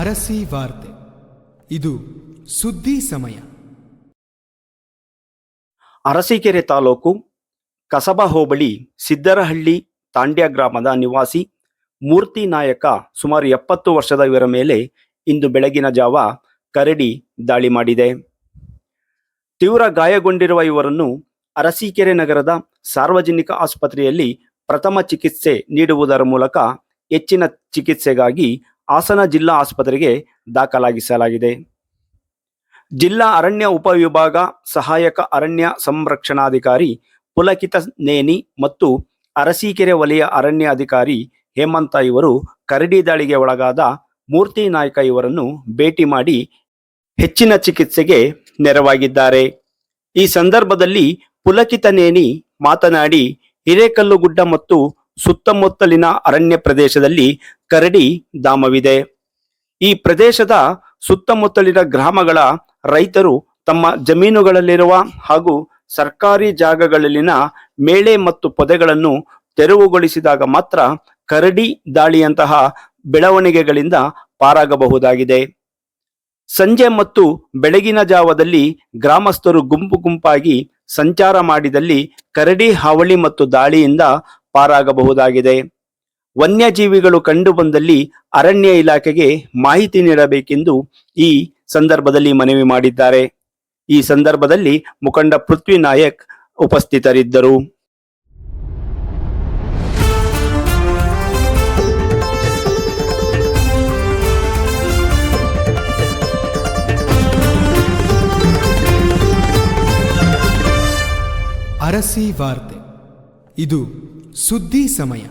ಅರಸಿ ವಾರ್ತೆ. ಇದು ಸುದ್ದಿ ಸಮಯ. ಅರಸೀಕೆರೆ ತಾಲೂಕು ಕಸಬಾ ಹೋಬಳಿ ಸಿದ್ದರಹಳ್ಳಿ ತಾಂಡ್ಯ ಗ್ರಾಮದ ನಿವಾಸಿ ಮೂರ್ತಿ ನಾಯಕ ಸುಮಾರು ಎಪ್ಪತ್ತು ವರ್ಷದ ಇವರ ಮೇಲೆ ಇಂದು ಬೆಳಗಿನ ಜಾವ ಕರಡಿ ದಾಳಿ ಮಾಡಿದೆ. ತೀವ್ರ ಗಾಯಗೊಂಡಿರುವ ಇವರನ್ನು ಅರಸೀಕೆರೆ ನಗರದ ಸಾರ್ವಜನಿಕ ಆಸ್ಪತ್ರೆಯಲ್ಲಿ ಪ್ರಥಮ ಚಿಕಿತ್ಸೆ ನೀಡುವುದರ ಮೂಲಕ ಹೆಚ್ಚಿನ ಚಿಕಿತ್ಸೆಗಾಗಿ ಹಾಸನ ಜಿಲ್ಲಾ ಆಸ್ಪತ್ರೆಗೆ ದಾಖಲಾಗಿಸಲಾಗಿದೆ. ಜಿಲ್ಲಾ ಅರಣ್ಯ ಉಪವಿಭಾಗ ಸಹಾಯಕ ಅರಣ್ಯ ಸಂರಕ್ಷಣಾಧಿಕಾರಿ ಪುಲಕಿತ ನೇನಿ ಮತ್ತು ಅರಸೀಕೆರೆ ವಲಯ ಅರಣ್ಯ ಅಧಿಕಾರಿ ಹೇಮಂತ ಇವರು ಕರಡಿ ದಾಳಿಗೆ ಒಳಗಾದ ಮೂರ್ತಿ ನಾಯ್ಕ ಇವರನ್ನು ಭೇಟಿ ಮಾಡಿ ಹೆಚ್ಚಿನ ಚಿಕಿತ್ಸೆಗೆ ನೆರವಾಗಿದ್ದಾರೆ. ಈ ಸಂದರ್ಭದಲ್ಲಿ ಪುಲಕಿತ ನೇನಿ ಮಾತನಾಡಿ ಹಿರೇಕಲ್ಲುಗುಡ್ಡ ಮತ್ತು ಸುತ್ತಮುತ್ತಲಿನ ಅರಣ್ಯ ಪ್ರದೇಶದಲ್ಲಿ ಕರಡಿ ಧಾಮವಿದೆ. ಈ ಪ್ರದೇಶದ ಸುತ್ತಮುತ್ತಲಿನ ಗ್ರಾಮಗಳ ರೈತರು ತಮ್ಮ ಜಮೀನುಗಳಲ್ಲಿರುವ ಹಾಗೂ ಸರ್ಕಾರಿ ಜಾಗಗಳಲ್ಲಿನ ಮೇಳೆ ಮತ್ತು ಪೊದೆಗಳನ್ನು ತೆರವುಗೊಳಿಸಿದಾಗ ಮಾತ್ರ ಕರಡಿ ದಾಳಿಯಂತಹ ಬೆಳವಣಿಗೆಗಳಿಂದ ಪಾರಾಗಬಹುದಾಗಿದೆ. ಸಂಜೆ ಮತ್ತು ಬೆಳಗಿನ ಜಾವದಲ್ಲಿ ಗ್ರಾಮಸ್ಥರು ಗುಂಪು ಗುಂಪಾಗಿ ಸಂಚಾರ ಮಾಡಿದಲ್ಲಿ ಕರಡಿ ಹಾವಳಿ ಮತ್ತು ದಾಳಿಯಿಂದ ಪಾರಾಗಬಹುದಾಗಿದೆ. ವನ್ಯಜೀವಿಗಳು ಕಂಡುಬಂದಲ್ಲಿ ಅರಣ್ಯ ಇಲಾಖೆಗೆ ಮಾಹಿತಿ ನೀಡಬೇಕೆಂದು ಈ ಸಂದರ್ಭದಲ್ಲಿ ಮನವಿ ಮಾಡಿದ್ದಾರೆ. ಈ ಸಂದರ್ಭದಲ್ಲಿ ಮುಖಂಡ ಪೃಥ್ವಿ ನಾಯಕ್ ಉಪಸ್ಥಿತರಿದ್ದರು. ಅರಸಿ ವಾರ್ತೆ. ಇದು ಸುದ್ದಿ ಸಮಯ